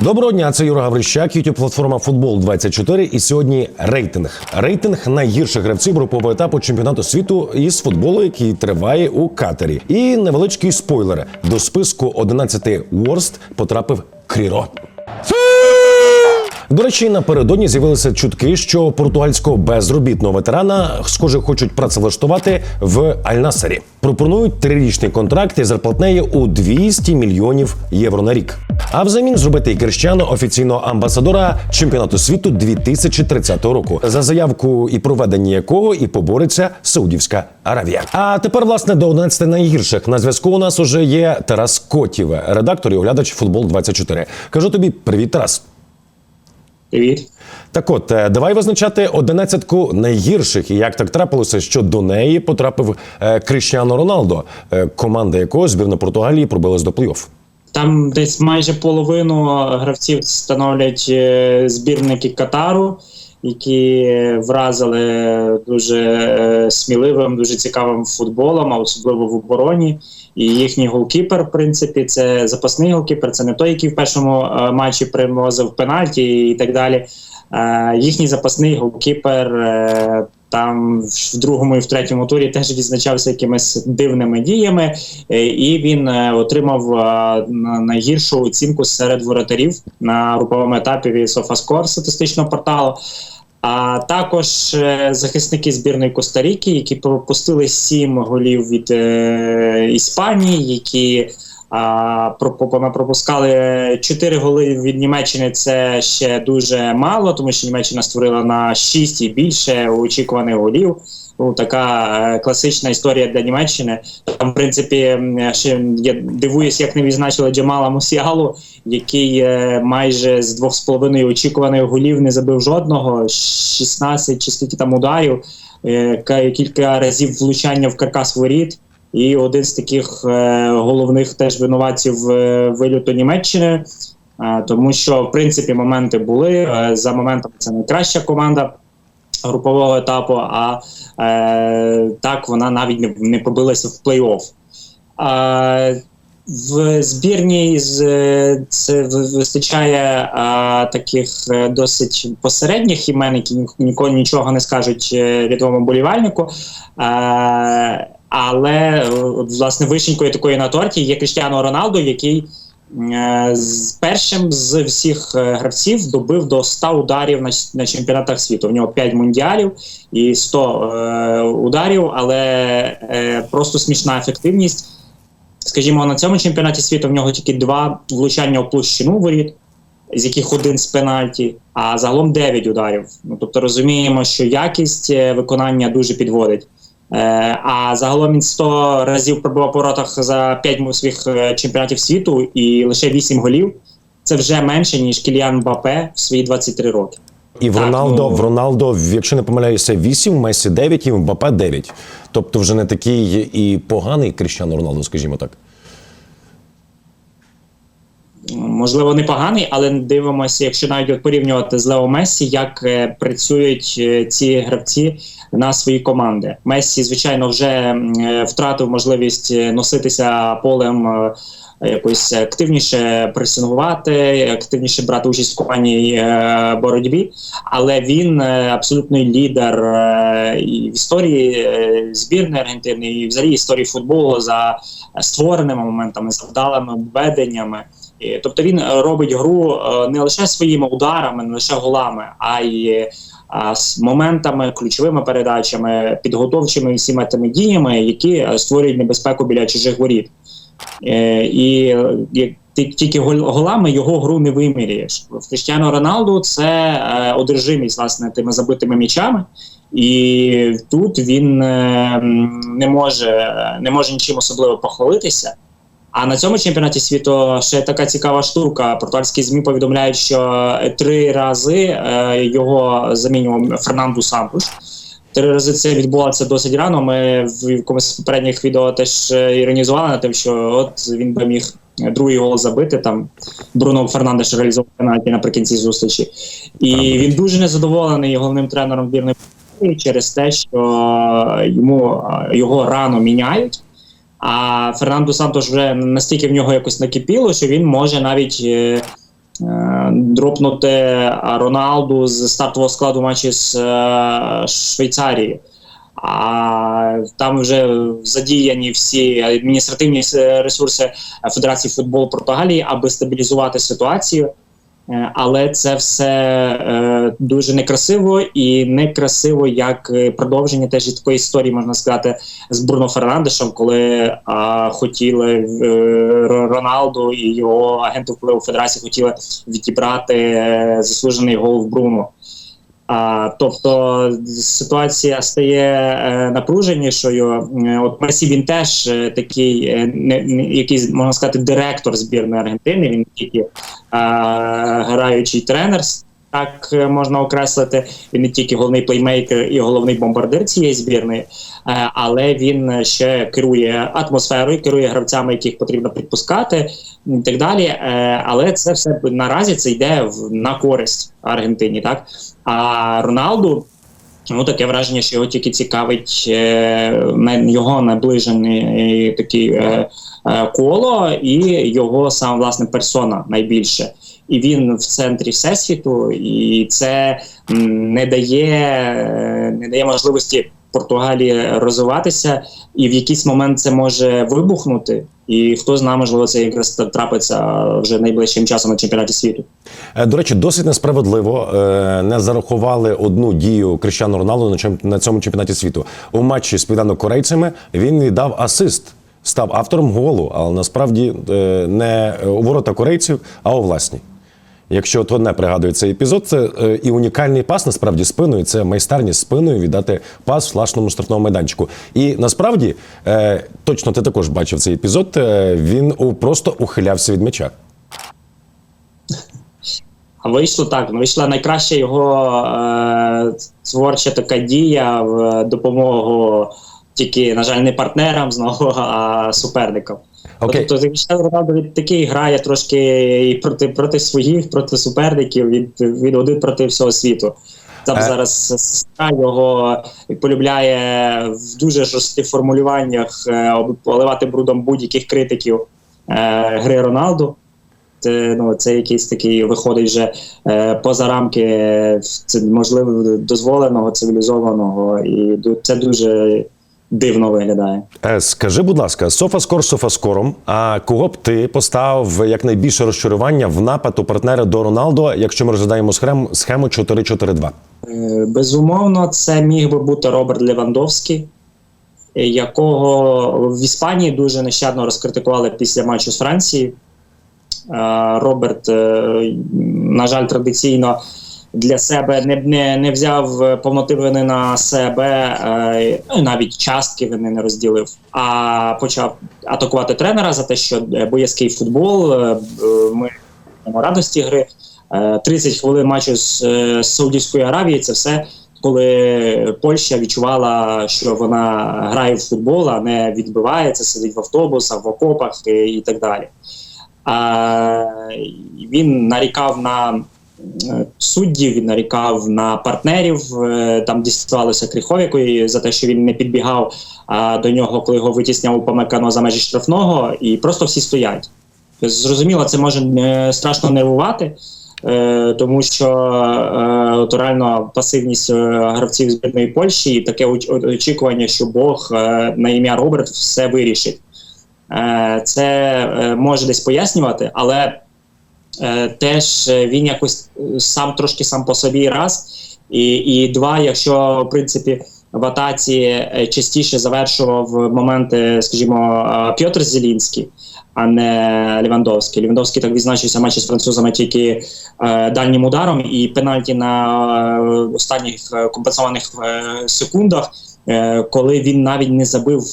Доброго дня, це Юра Гаврищак, youtube платформа Футбол 24 І сьогодні рейтинг. Рейтинг найгірших гравців групового етапу чемпіонату світу із футболу, який триває у Катері. І невеличкий спойлер до списку 11 Worst потрапив Кріро. До речі, напередодні з'явилися чутки, що португальського безробітного ветерана, схоже, хочуть працевлаштувати в Аль-Насері. Пропонують трирічний контракт із зарплатнею у 200 мільйонів євро на рік. А взамін зробити і Криштіану офіційного амбасадора чемпіонату світу 2030 року, за заявку і проведення якого і побореться Саудівська Аравія. А тепер, власне, до 11 найгірших на зв'язку у нас уже є Тарас Котів, редактор і оглядач футбол 24 Кажу тобі, привіт, Тарас. Привіт. Так от, е, давай визначати одинадцятку найгірших, і як так трапилося, що до неї потрапив е, Кріштіано Роналдо, е, команда якого збірна Португалії пробилась до плей-офф. Там десь майже половину гравців становлять збірники Катару, які вразили дуже е, сміливим, дуже цікавим футболом, а особливо в обороні. І їхній голкіпер, в принципі, це запасний голкіпер, це не той, який в першому е, матчі примозив пенальті і так далі. Е, Їхній запасний голкіпер там в другому і в третьому турі теж відзначався якимись дивними діями, е, і він е, отримав е, найгіршу оцінку серед воротарів на груповому етапі від SofaScore статистичного порталу. А також захисники збірної Коста-Ріки, які пропустили сім голів від Іспанії, які а, про- про- пропускали 4 голи від Німеччини. Це ще дуже мало, тому що Німеччина створила на 6 і більше очікуваних голів. Ну, така е, класична історія для Німеччини. Там, в принципі, ще я дивуюсь, як не відзначили Джамала Мусіалу, який е, майже з двох з половиною очікуваних голів не забив жодного, 16 чи скільки там ударів, е, кілька разів влучання в каркас воріт. І один з таких е, головних теж винуватців е, виліту Німеччини, е, тому що в принципі моменти були е, за моментом. Це найкраща команда групового етапу. А е, так вона навіть не, не пробилася в плей-офф. Е, в збірній з е, це вистачає а, таких е, досить посередніх імен, які ні- ніколи нічого не скажуть е, рядовому болівальнику. Е, але от, власне вишенькою такої на торті є Кріштіано Роналдо, який е, з першим з всіх е, гравців добив до 100 ударів на, на чемпіонатах світу. В нього 5 мундіалів і 100 е, ударів, але е, просто смішна ефективність. Скажімо, на цьому чемпіонаті світу в нього тільки два влучання у площину воріт, з яких один з пенальті, а загалом 9 ударів. Ну тобто розуміємо, що якість е, виконання дуже підводить. Е, а загалом він 100 разів пробував поротах воротах за 5 своїх е, чемпіонатів світу і лише 8 голів. Це вже менше, ніж Кіліан Мбапе в свої 23 роки. І в Так, Роналдо, ну- в Роналдо, якщо не помиляюся, 8, Месі 9 і Мбапе 9. Тобто вже не такий і поганий Кріщану Роналдо, скажімо так. Можливо, непоганий, але дивимося, якщо навіть от порівнювати з Лео Мессі, як е, працюють е, ці гравці на свої команди. Мессі, звичайно, вже е, втратив можливість носитися полем. Якось активніше пресингувати, активніше брати участь в командній е, боротьбі, але він е, абсолютний лідер і в історії збірної Аргентини, і взагалі історії футболу за створеними моментами, за вдалими введеннями. Тобто він е, робить гру е, не лише своїми ударами, не лише голами, а й е, з моментами, ключовими передачами, підготовчими всіма тими діями, які створюють небезпеку біля чужих воріт. І тільки голами його гру не виміряєш. В Кріштіану Роналду це одержимість власне тими забитими м'ячами. І тут він не може не може нічим особливо похвалитися. А на цьому чемпіонаті світу ще така цікава штука. Португальські змі повідомляють, що три рази е, його замінював Фернанду Сантуш. Три рази це відбувалося досить рано. Ми в якомусь з попередніх відео теж е, іронізували над тим, що от він би міг другий гол забити. Там Бруно Фернандеш реалізував пенальті наприкінці зустрічі, і він дуже незадоволений головним тренером збірної через те, що йому е, його рано міняють. А Фернандо Сантош вже настільки в нього якось накипіло, що він може навіть е, е, дропнути Роналду з стартового складу матчі з е, Швейцарією. А там вже задіяні всі адміністративні ресурси Федерації футболу Португалії, аби стабілізувати ситуацію. Е, Але це все е, дуже некрасиво і некрасиво як е, продовження теж такої історії, можна сказати, з Бруно Фернандешем, коли а, хотіли Роналду і його агенти впливу Федерації хотіли відібрати заслужений гол в Бруно. А, тобто ситуація стає е, напруженішою. От Месі він теж е, такий, е, не, не, який, можна сказати, директор збірної Аргентини. Він тільки граючий тренер, так е, можна окреслити. Він не тільки головний плеймейкер і головний бомбардир цієї збірної, е, але він ще керує атмосферою, керує гравцями, яких потрібно підпускати і так далі. Е, Але це все наразі це йде на користь Аргентині, так а Роналду. Ну, таке враження, що його тільки цікавить е, його наближений такий е, е, коло і його сам власне персона найбільше. І він в центрі всесвіту, і це не дає, е, не дає можливості Португалії розвиватися, і в якийсь момент це може вибухнути. І хто знає, можливо, це якраз трапиться вже найближчим часом на чемпіонаті світу. Е, До речі, досить несправедливо е, не зарахували одну дію Крищану Роналду на цьому чемпіонаті світу. У матчі з південно-корейцями він віддав асист, став автором голу, але насправді е, не у ворота корейців, а у власні. Якщо от одне пригадує цей епізод, це е, і унікальний пас насправді спиною. Це майстерність спиною віддати пас власному штрафному майданчику. І насправді, е, точно ти також бачив цей епізод. е, він у, просто ухилявся від м'яча. А вийшло так. Вийшла найкраща його е, творча така дія в допомогу тільки, на жаль, не партнерам знову, а суперникам. Окей. Тобто Ronaldo він такий грає трошки і проти, проти своїх, проти суперників, від, від один проти всього світу. Там Е. зараз сестра його полюбляє в дуже жорстких формулюваннях е, поливати брудом будь-яких критиків е, гри Роналду. Це, ну, це якийсь такий виходить вже е, поза рамки це, можливо дозволеного, цивілізованого, і це дуже дивно виглядає. Е, Скажи, будь ласка, софаскор софаскором. А кого б ти поставив як найбільше розчарування в напад у партнера до Роналдо, якщо ми розглядаємо схему, схему 4-4-2? Е, Безумовно, це міг би бути Роберт Левандовський, якого в Іспанії дуже нещадно розкритикували після матчу з Франції. Е, Роберт, е, на жаль, традиційно для себе не, не, не взяв е, повноти вини на себе, е, ну, навіть частки вини не розділив, а почав атакувати тренера за те, що е, боязкий футбол. е, е, Ми радості гри. Е, 30 хвилин матчу з, з Саудівської Аравії це все. Коли Польща відчувала, що вона грає в футбол, а не відбивається, сидить в автобусах, в окопах і, і так далі. А, він нарікав на суддів, він нарікав на партнерів. е, Там діставалося Кріховіку за те, що він не підбігав до нього, коли його витісняв Упамекано за межі штрафного, і просто всі стоять. Зрозуміло, це може е, страшно нервувати. е, Тому що е, от реально пасивність е, гравців збірної Польщі і таке очікування, що Бог е, на ім'я Роберт все вирішить. Е, Це е, може десь пояснювати, але е, теж е, він якось е, сам трошки сам по собі раз. І, і два, якщо в принципі в атаці частіше завершував моменти, скажімо, Пьотр Зелінський, а не Лівандовський. Лівандовський так відзначився в матчі з французами тільки дальнім ударом, і пенальті на останніх компенсованих секундах коли він навіть не забив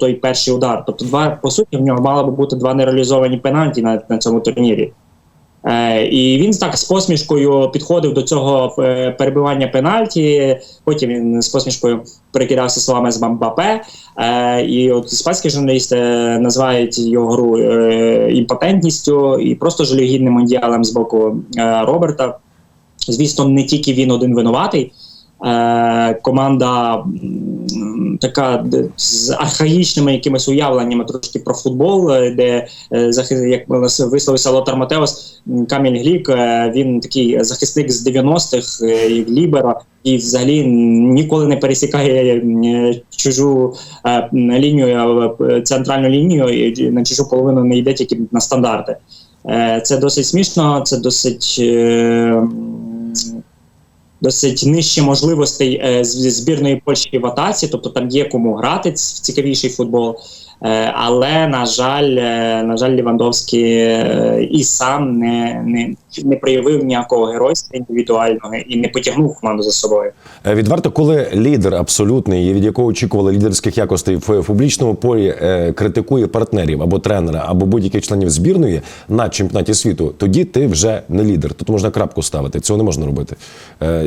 той перший удар. Тобто, два по суті, в нього мало би бути два нереалізовані пенальті на, на цьому турнірі. Е, і він так з посмішкою підходив до цього е, перебивання пенальті. Потім він з посмішкою перекидався словами з Мбапе. Е, і от іспанські журналісти називають його гру імпотентністю і просто жалюгідним мундіалем з боку Роберта. Звісно, не тільки він один винуватий. Команда така з архаїчними якимись уявленнями трошки про футбол, е, де е, захи- як висловився Лотар Матеос, Каміль Глік, е, він такий захисник з 90-х, е, і взагалі ніколи не пересікає чужу лінію, центральну лінію, і на чужу половину не йде тільки на стандарти. Це досить смішно, це досить. Досить нижче можливостей е, збірної Польщі в атаці, тобто там є кому грати в цікавіший футбол. Е, але на жаль, е, на жаль, Лівандовський е, і сам не, не, не проявив ніякого геройства індивідуального і не потягнув команду за собою. Відверто, коли лідер абсолютний, від якого очікували лідерських якостей в публічному полі, критикує партнерів або тренера, або будь-яких членів збірної на чемпіонаті світу, тоді ти вже не лідер. Тут можна крапку ставити. Цього не можна робити,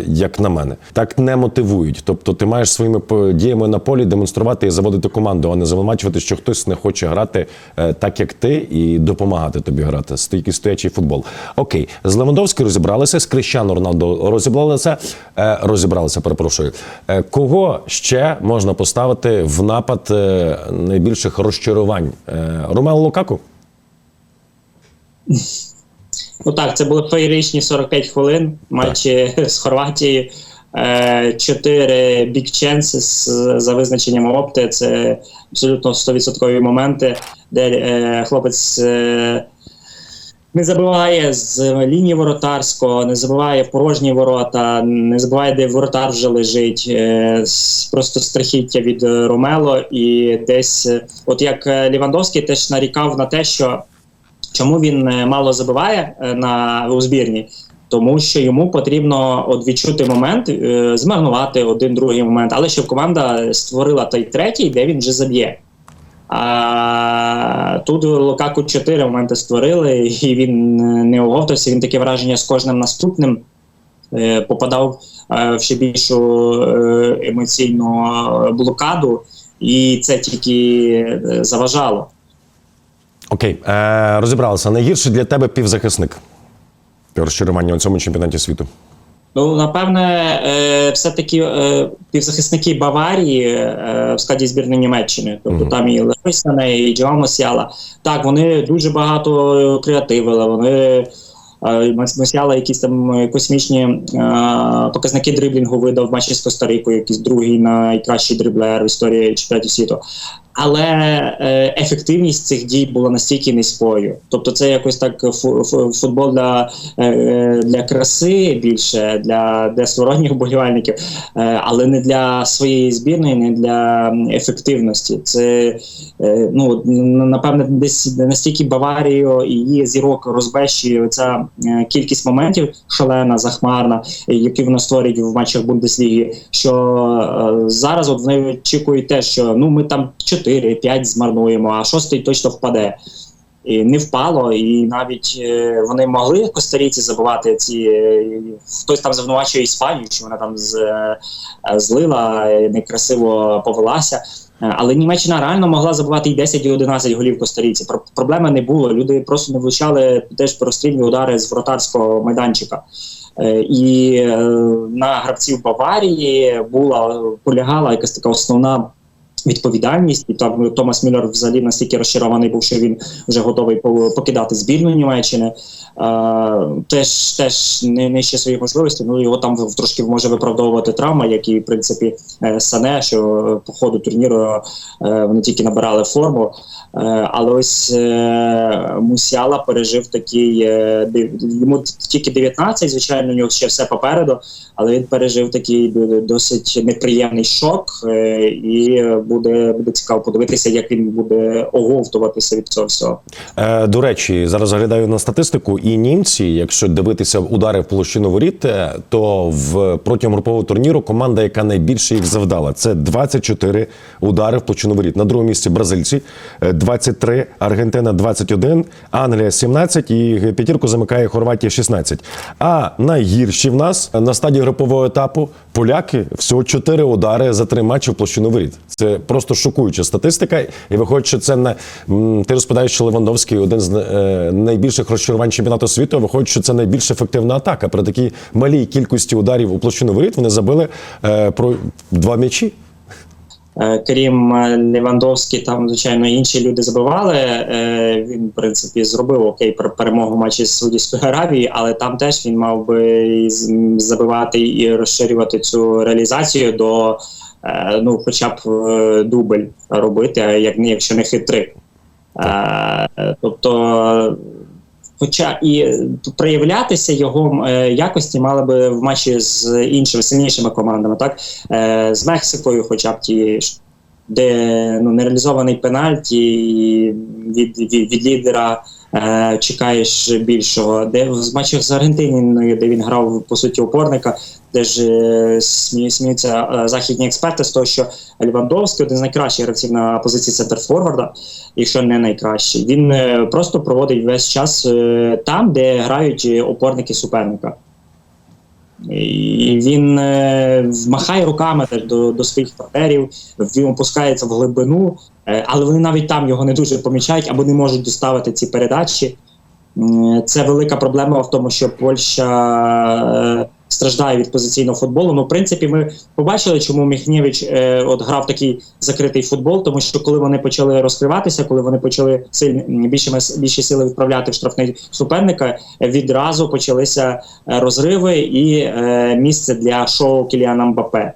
як на мене. Так не мотивують. Тобто, ти маєш своїми діями на полі демонструвати і заводити команду, а не звинувачувати, що хтось не хоче грати е, так, як ти, і допомагати тобі грати. Стійкий стоячий футбол. Окей, з Левандовським розібралися, з Крещану Роналдо розібралися, е, розібралися, перепрошую. Е, кого ще можна поставити в напад найбільших розчарувань? Ромео Лукаку? Ну так, це були феєричні 45 хвилин матчі з Хорватією. Е, Чотири big chances за визначенням опти. Це абсолютно 100% моменти, де е, хлопець е, не забиває з лінії воротарського, не забиває порожні ворота, не забуває, де воротар вже лежить. Просто страхіття від Ромело. І десь, от як Лівандовський теж нарікав на те, що Чому він мало забиває на у збірні? Тому що йому потрібно от відчути момент, е, змарнувати один другий момент, але щоб команда створила той третій, де він вже заб'є. А тут Лукаку чотири моменти створили, і він е, не оговтався. Він таке враження з кожним наступним е, попадав е, в ще більшу емоційну блокаду, і це тільки заважало. Окей, е, розібралися. Найгірший для тебе півзахисник. Розчарування у цьому чемпіонаті світу. Ну, напевне, е, все-таки е, півзахисники Баварії е, в складі збірної Німеччини. Тобто там і Леройсане, і Джоа Мосіала. Так, вони дуже багато креативили. Вони Мосіала якісь там космічні показники дриблінгу видав в матчі з Коста-Рикою, якийсь другий найкращий дриблер в історії чемпіонатів світу. Але е, ефективність цих дій була настільки низькою. Тобто, це якось так фу- фу- футбол для, е, для краси більше, для, для сторонніх вболівальників, е, але не для своєї збірної, не для ефективності. Це ну напевне десь настільки Баварію і її зірок розбещує ця кількість моментів шалена, захмарна, які вона створюють в матчах Бундесліги. Що зараз от вони очікують те, що ну ми там 4-5 змарнуємо, а шостий точно впаде. І не впало, і навіть е, вони могли Костаріці забувати ці. е, хтось там звинувачує Іспанію, що вона там з, е, злила, некрасиво повелася. Але Німеччина реально могла забивати і 10, і 11 голів Костаріці. Про- Проблеми не було. Люди просто не влучали теж прострільні удари з вратарського майданчика. І на гравців Баварії була полягала якась така основна відповідальність, і там Томас Мюллер взагалі настільки розчарований був, що він вже готовий по- покидати збірну Німеччини. Е, теж теж не нижче своїх можливостей. Ну його там трошки може виправдовувати травма, як і в принципі е, Сане, що по ходу турніру е, вони тільки набирали форму. Е, але ось е, Мусіала пережив такий е, йому тільки 19, звичайно, у нього ще все попереду, але він пережив такий досить неприємний шок, е, і буде, буде цікаво подивитися, як він буде оговтуватися від цього всього. Е, до речі, зараз заглядаю на статистику, і німці, якщо дивитися удари в площину воріт, е, то в протягом групового турніру команда, яка найбільше їх завдала, це 24 удари в площину воріт. На другому місці бразильці е, 23, Аргентина 21, Англія 17 і п'ятірку замикає Хорватія 16. А найгірші в нас на стадії групового етапу поляки всього 4 удари за три матчі в площину воріт. Це просто шокуюча статистика. І виходить, що це не ти розповідаєш, що Левандовський один з е, найбільших розчарувань чемпіонату світу. Виходить, що це найбільш ефективна атака. При такій малій кількості ударів у площину воріт вони забили е, про два м'ячі. Е, Крім е, Левандовський, там, звичайно, інші люди забивали. Е, Він, в принципі, зробив окей пер- перемогу матчі з Саудівською Аравією, але там теж він мав би забивати і розширювати цю реалізацію до ну, хоча б дубль робити, як не якщо не хитрик. Е, Тобто, хоча і проявлятися його е, якості мали би в матчі з іншими сильнішими командами, так е, з Мексикою, хоча б ті, де ну, нереалізований пенальті від, від, від лідера. Е, чекаєш більшого, де в матчах з Аргентиною, де він грав по суті опорника, де ж е, сміються е, західні експерти з того, що Лівандовський один з найкращих гравців на позиції центрфорварда, якщо не найкращий. Він просто проводить весь час там, де грають опорники суперника. І він е, махає руками до, до своїх партнерів, він опускається в глибину, е, але вони навіть там його не дуже помічають або не можуть доставити ці передачі. Це велика проблема в тому, що Польща е, страждає від позиційного футболу. Ну, в принципі, ми побачили, чому Міхнєвич е, от грав такий закритий футбол, тому що коли вони почали розкриватися, коли вони почали сильні більше, більше сили відправляти в штрафний суперника, відразу почалися е, розриви і е, місце для шоу Кіліана Мбапе.